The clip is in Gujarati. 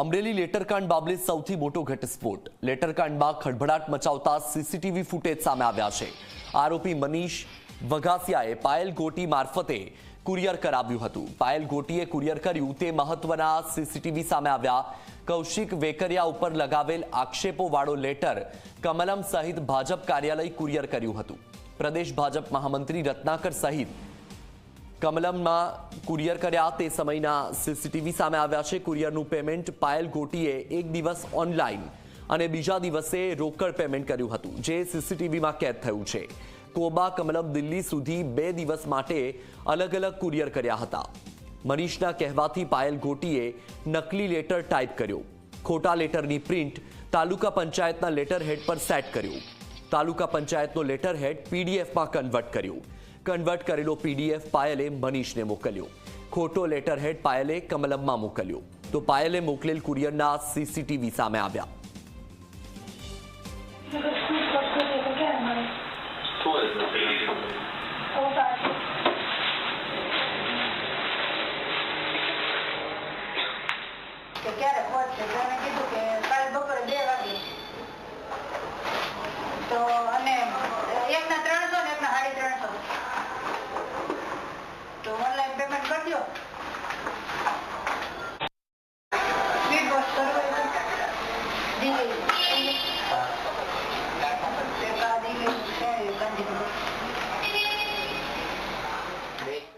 અમરેલી લેટરકાંડ બાબલે સૌથી મોટો ઘટસ્ફોટ. લેટરકાંડમાં ખળભળાટ મચાવતા સીસીટીવી ફૂટેજ સામે આવ્યા છે. આરોપી મનીષ વઘાસિયાએ પાયલ ગોટી મારફતે કુરિયર કરાવ્યું હતું. પાયલ ગોટીએ કુરિયર કર્યું તે મહત્વના સીસીટીવી સામે આવ્યા. કૌશિક વેકરિયા ઉપર લગાવેલ આક્ષેપોવાળો લેટર કમલમ સહિત ભાજપ કાર્યાલય કુરિયર કર્યું હતું. પ્રદેશ ભાજપ મહામંત્રી રત્નાકર સહિત કમલમમાં કુરિયર કર્યા તે સમયના સીસીટીવી સામે આવ્યા છે. કુરિયરનું પેમેન્ટ પાયલ ગોટીએ એક દિવસ ઓનલાઈન અને બીજા દિવસે રોકડ પેમેન્ટ કર્યું હતું, જે સીસીટીવીમાં કેદ થયું છે. કોબા કમલમ દિલ્હી સુધી બે દિવસ માટે અલગ અલગ કુરિયર કર્યા હતા. મનીષના કહેવાથી પાયલ ગોટીએ નકલી લેટર ટાઈપ કર્યો. ખોટા લેટરની પ્રિન્ટ તાલુકા પંચાયતના લેટર હેડ પર સેટ કર્યું. તાલુકા પંચાયતનો લેટર હેડ પીડીએફમાં કન્વર્ટ કર્યું. કન્વર્ટ કરેલો પીડીએફ પાયલે મનીષને મોકલ્યો ખોટો લેટર હેડ પાયલે કમલમમાં મોકલ્યો તો પાયલે મોકલેલ કુરિયરના સીસીટીવી સામે આવ્યા શું હતું કે ક્યારે પહોંચશે તો એને કીધું કે કાલે બપોરે બે વાગે તો અને એકના ત્રણસો દિલ્હી એક